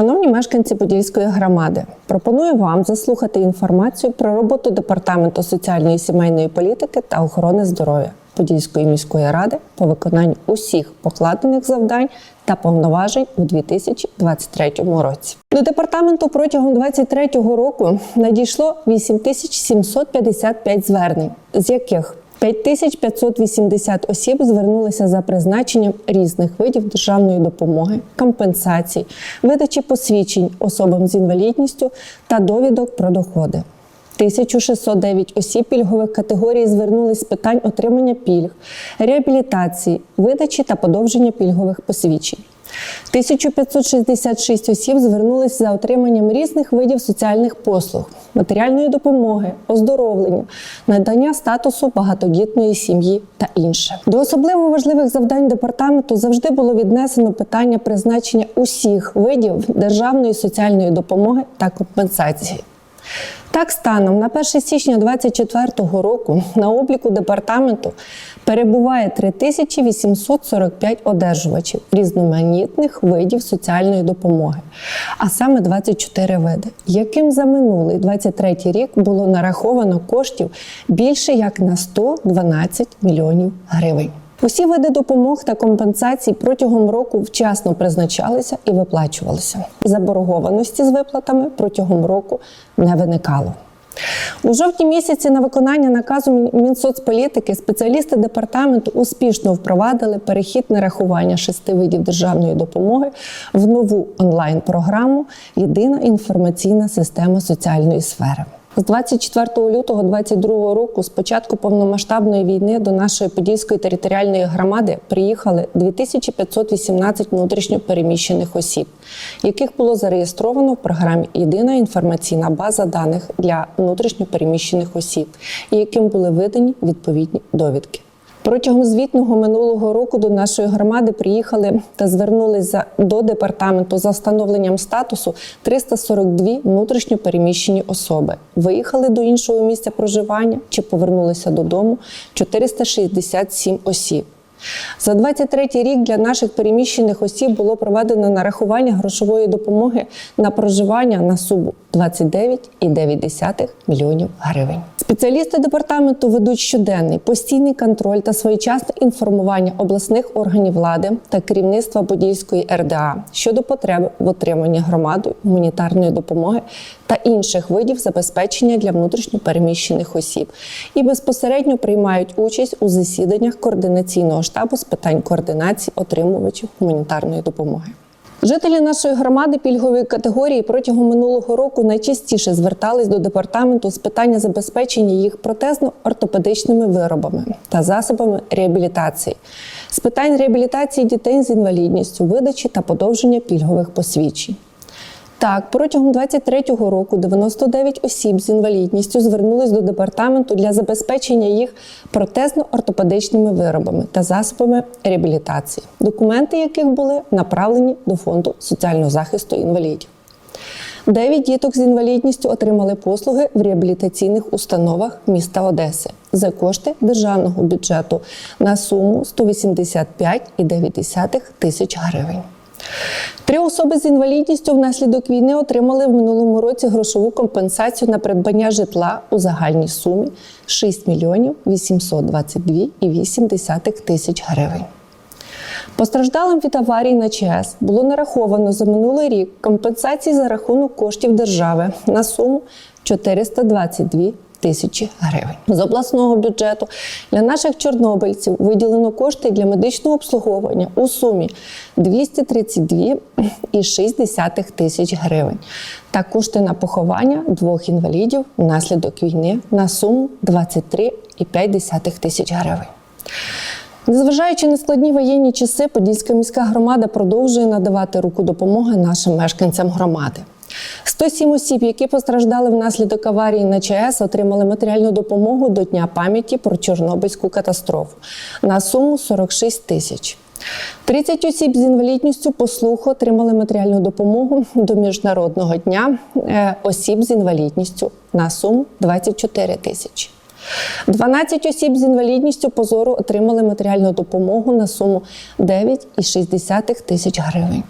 Шановні мешканці Подільської громади, пропоную вам заслухати інформацію про роботу Департаменту соціальної і сімейної політики та охорони здоров'я Подільської міської ради по виконанню усіх покладених завдань та повноважень у 2023 році. До департаменту протягом 2023 року надійшло 8755 звернень, з яких 5580 осіб звернулися за призначенням різних видів державної допомоги, компенсацій, видачі посвідчень особам з інвалідністю та довідок про доходи. 1609 осіб пільгових категорій звернулись з питань отримання пільг, реабілітації, видачі та подовження пільгових посвідчень. 1566 осіб звернулись за отриманням різних видів соціальних послуг, матеріальної допомоги, оздоровлення, надання статусу багатодітної сім'ї та інше. До особливо важливих завдань департаменту завжди було віднесено питання призначення усіх видів державної соціальної допомоги та компенсації. Так, станом на 1 січня 2024 року на обліку департаменту перебуває 3845 одержувачів різноманітних видів соціальної допомоги, а саме 24 види, яким за минулий 23 рік було нараховано коштів більше як на 112 мільйонів гривень. Усі види допомог та компенсацій протягом року вчасно призначалися і виплачувалися. Заборгованості з виплатами протягом року не виникало. У жовтні місяці на виконання наказу Мінсоцполітики спеціалісти департаменту успішно впровадили перехід нарахування шести видів державної допомоги в нову онлайн-програму Єдина інформаційна система соціальної сфери. З 24 лютого 2022 року, з початку повномасштабної війни, до нашої подільської територіальної громади приїхали 2518 внутрішньо переміщених осіб, яких було зареєстровано в програмі Єдина інформаційна база даних для внутрішньо переміщених осіб, і яким були видані відповідні довідки. Протягом звітного минулого року до нашої громади приїхали та звернулися до департаменту за встановленням статусу 342 внутрішньо переміщені особи. Виїхали до іншого місця проживання чи повернулися додому 467 осіб. За 23 рік для наших переміщених осіб було проведено нарахування грошової допомоги на проживання на суму 29,9 мільйонів гривень. Спеціалісти департаменту ведуть щоденний постійний контроль та своєчасне інформування обласних органів влади та керівництва Подільської РДА щодо потреби в отриманні громадою гуманітарної допомоги та інших видів забезпечення для внутрішньо переміщених осіб і безпосередньо приймають участь у засіданнях координаційного штабу з питань координації отримувачів гуманітарної допомоги. Жителі нашої громади пільгової категорії протягом минулого року найчастіше звертались до департаменту з питання забезпечення їх протезно-ортопедичними виробами та засобами реабілітації, з питань реабілітації дітей з інвалідністю, видачі та подовження пільгових посвідчень. Так, протягом 23-го року 99 осіб з інвалідністю звернулись до департаменту для забезпечення їх протезно-ортопедичними виробами та засобами реабілітації, документи яких були направлені до фонду соціального захисту інвалідів. Дев'ять діток з інвалідністю отримали послуги в реабілітаційних установах міста Одеси за кошти державного бюджету на суму 185,9 тисяч гривень. Три особи з інвалідністю внаслідок війни отримали в минулому році грошову компенсацію на придбання житла у загальній сумі 6 мільйонів 822,8 тисяч гривень. Постраждалим від аварії на ЧАЕС було нараховано за минулий рік компенсації за рахунок коштів держави на суму 422 тисячі гривень. З обласного бюджету для наших чорнобильців виділено кошти для медичного обслуговування у сумі 232,6 тисяч гривень та кошти на поховання двох інвалідів внаслідок війни на суму 23,5 тисяч гривень. Незважаючи на складні воєнні часи, Подільська міська громада продовжує надавати руку допомоги нашим мешканцям громади. 107 осіб, які постраждали внаслідок аварії на ЧАЕС, отримали матеріальну допомогу до Дня пам'яті про Чорнобильську катастрофу на суму 46 тисяч. 30 осіб з інвалідністю по слуху отримали матеріальну допомогу до Міжнародного дня е, осіб з інвалідністю на суму 24 тисячі. 12 осіб з інвалідністю по зору отримали матеріальну допомогу на суму 9,6 тисяч гривень.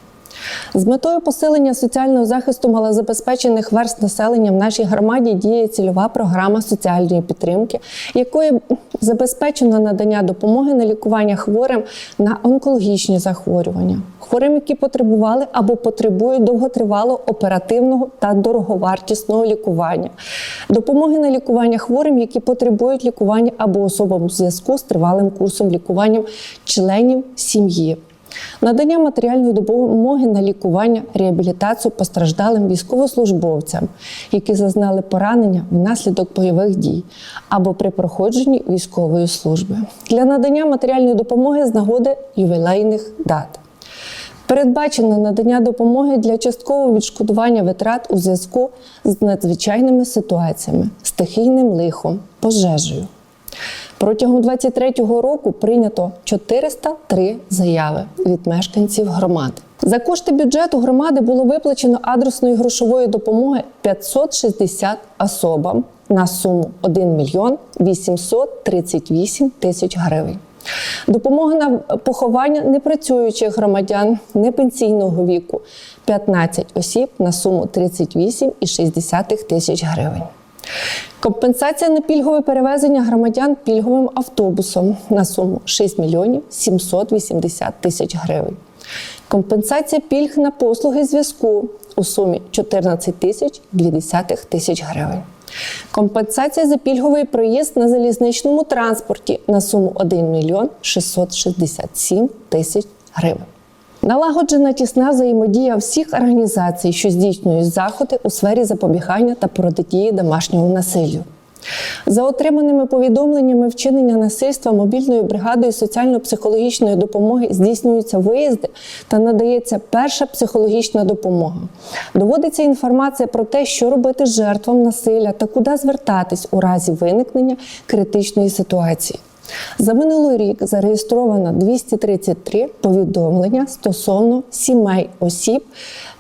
З метою посилення соціального захисту малозабезпечених верст населення в нашій громаді діє цільова програма соціальної підтримки, якою забезпечено надання допомоги на лікування хворим на онкологічні захворювання, хворим, які потребували або потребують довготривалого оперативного та дороговартісного лікування, допомоги на лікування хворим, які потребують лікування або особам у зв'язку з тривалим курсом лікування членів сім'ї. Надання матеріальної допомоги на лікування, реабілітацію постраждалим військовослужбовцям, які зазнали поранення внаслідок бойових дій або при проходженні військової служби, для надання матеріальної допомоги з нагоди ювілейних дат. Передбачено надання допомоги для часткового відшкодування витрат у зв'язку з надзвичайними ситуаціями, стихійним лихом, пожежею. Протягом 2023 року прийнято 403 заяви від мешканців громад. За кошти бюджету громади було виплачено адресної грошової допомоги 560 особам на суму 1 мільйон 838 тисяч гривень. Допомога на поховання непрацюючих громадян непенсійного віку 15 осіб на суму 38,6 тисяч гривень. Компенсація на пільгове перевезення громадян пільговим автобусом на суму 6 мільйонів 780 тисяч гривень. Компенсація пільг на послуги зв'язку у сумі 14 тисяч 2 тисяч гривень. Компенсація за пільговий проїзд на залізничному транспорті на суму 1 мільйон 667 тисяч гривень. Налагоджена тісна взаємодія всіх організацій, що здійснюють заходи у сфері запобігання та протидії домашньому насиллю. За отриманими повідомленнями вчинення насильства мобільною бригадою соціально-психологічної допомоги здійснюються виїзди та надається перша психологічна допомога. Доводиться інформація про те, що робити жертвам насилля та куди звертатись у разі виникнення критичної ситуації. За минулий рік зареєстровано 233 повідомлення стосовно сімей осіб,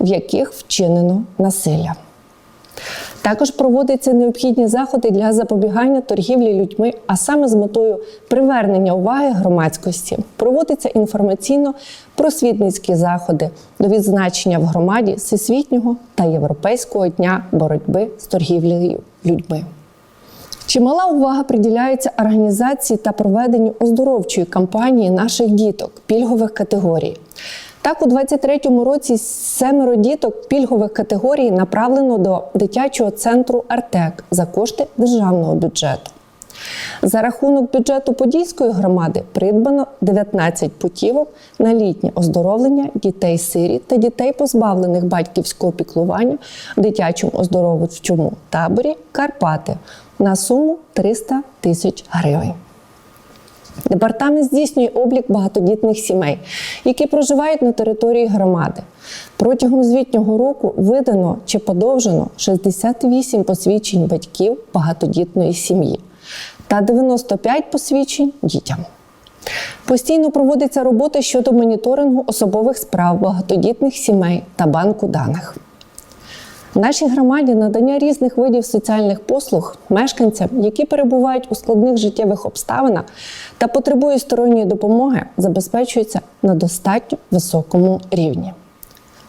в яких вчинено насилля. Також проводяться необхідні заходи для запобігання торгівлі людьми, а саме з метою привернення уваги громадськості. Проводяться інформаційно-просвітницькі заходи до відзначення в громаді Всесвітнього та Європейського дня боротьби з торгівлею людьми. Чимала увага приділяється організації та проведенню оздоровчої кампанії наших діток пільгових категорій. Так, у 2023 році семеро діток пільгових категорій направлено до дитячого центру Артек за кошти державного бюджету. За рахунок бюджету Подільської громади придбано 19 путівок на літнє оздоровлення дітей сиріт та дітей, позбавлених батьківського піклування в дитячому оздоровчому таборі Карпати на суму 300 тисяч гривень. Департамент здійснює облік багатодітних сімей, які проживають на території громади. Протягом звітнього року видано чи подовжено 68 посвідчень батьків багатодітної сім'ї та 95 посвідчень дітям. Постійно проводиться робота щодо моніторингу особових справ багатодітних сімей та банку даних. В нашій громаді надання різних видів соціальних послуг мешканцям, які перебувають у складних життєвих обставинах та потребують сторонньої допомоги, забезпечується на достатньо високому рівні.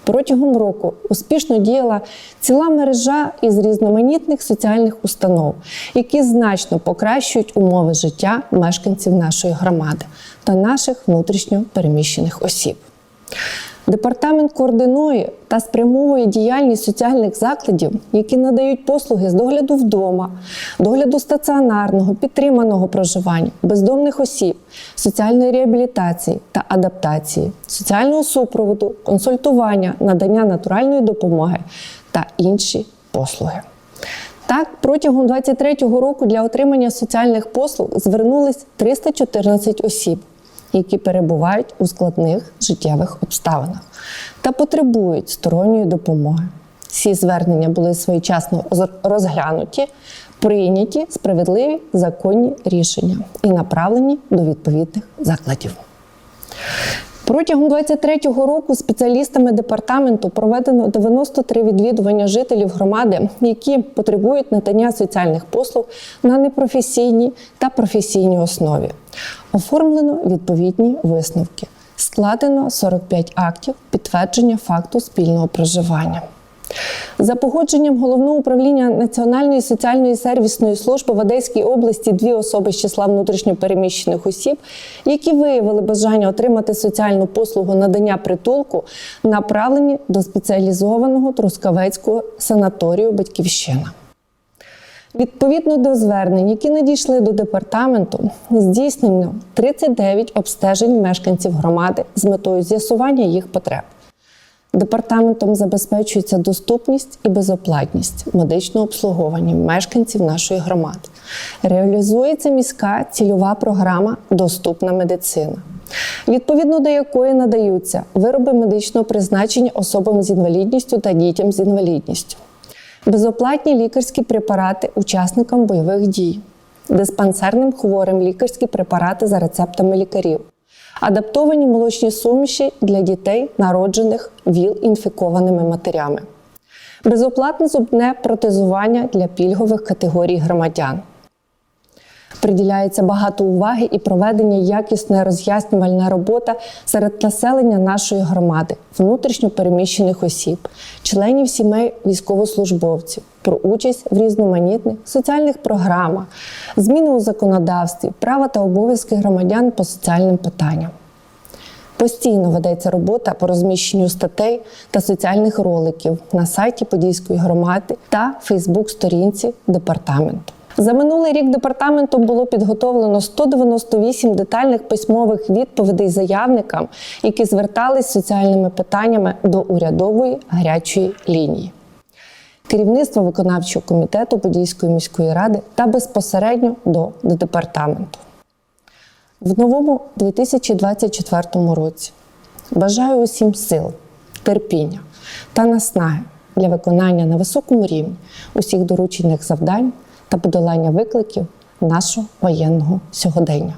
Протягом року успішно діяла ціла мережа із різноманітних соціальних установ, які значно покращують умови життя мешканців нашої громади та наших внутрішньо переміщених осіб. Департамент координує та спрямовує діяльність соціальних закладів, які надають послуги з догляду вдома, догляду стаціонарного, підтриманого проживання, бездомних осіб, соціальної реабілітації та адаптації, соціального супроводу, консультування, надання натуральної допомоги та інші послуги. Так, протягом 2023 року для отримання соціальних послуг звернулись 314 осіб які перебувають у складних життєвих обставинах та потребують сторонньої допомоги. Всі звернення були своєчасно розглянуті, прийняті справедливі законні рішення і направлені до відповідних закладів. Протягом 2023 року спеціалістами департаменту проведено 93 відвідування жителів громади, які потребують надання соціальних послуг на непрофесійній та професійній основі. Оформлено відповідні висновки. Складено 45 актів підтвердження факту спільного проживання. За погодженням головного управління Національної соціальної сервісної служби в Одеській області дві особи з числа внутрішньопереміщених осіб, які виявили бажання отримати соціальну послугу надання притулку, направлені до спеціалізованого Трускавецького санаторію Батьківщина. Відповідно до звернень, які надійшли до департаменту, здійснено 39 обстежень мешканців громади з метою з'ясування їх потреб. Департаментом забезпечується доступність і безоплатність медичного обслуговування мешканців нашої громади. Реалізується міська цільова програма Доступна медицина, відповідно до якої надаються вироби медичного призначення особам з інвалідністю та дітям з інвалідністю, безоплатні лікарські препарати учасникам бойових дій, диспансерним хворим лікарські препарати за рецептами лікарів. Адаптовані молочні суміші для дітей, народжених ВІЛ-інфікованими матерями, безоплатне зубне протезування для пільгових категорій громадян. Приділяється багато уваги і проведення якісна роз'яснювальна робота серед населення нашої громади, внутрішньо переміщених осіб, членів сімей військовослужбовців про участь в різноманітних соціальних програмах, зміни у законодавстві, права та обов'язки громадян по соціальним питанням. Постійно ведеться робота по розміщенню статей та соціальних роликів на сайті Подільської громади та Фейсбук-сторінці департаменту. За минулий рік департаментом було підготовлено 198 детальних письмових відповідей заявникам, які звертались з соціальними питаннями до урядової гарячої лінії. Керівництво виконавчого комітету Подільської міської ради та безпосередньо до, департаменту. В новому 2024 році бажаю усім сил, терпіння та наснаги для виконання на високому рівні усіх доручених завдань та подолання викликів нашого воєнного сьогодення.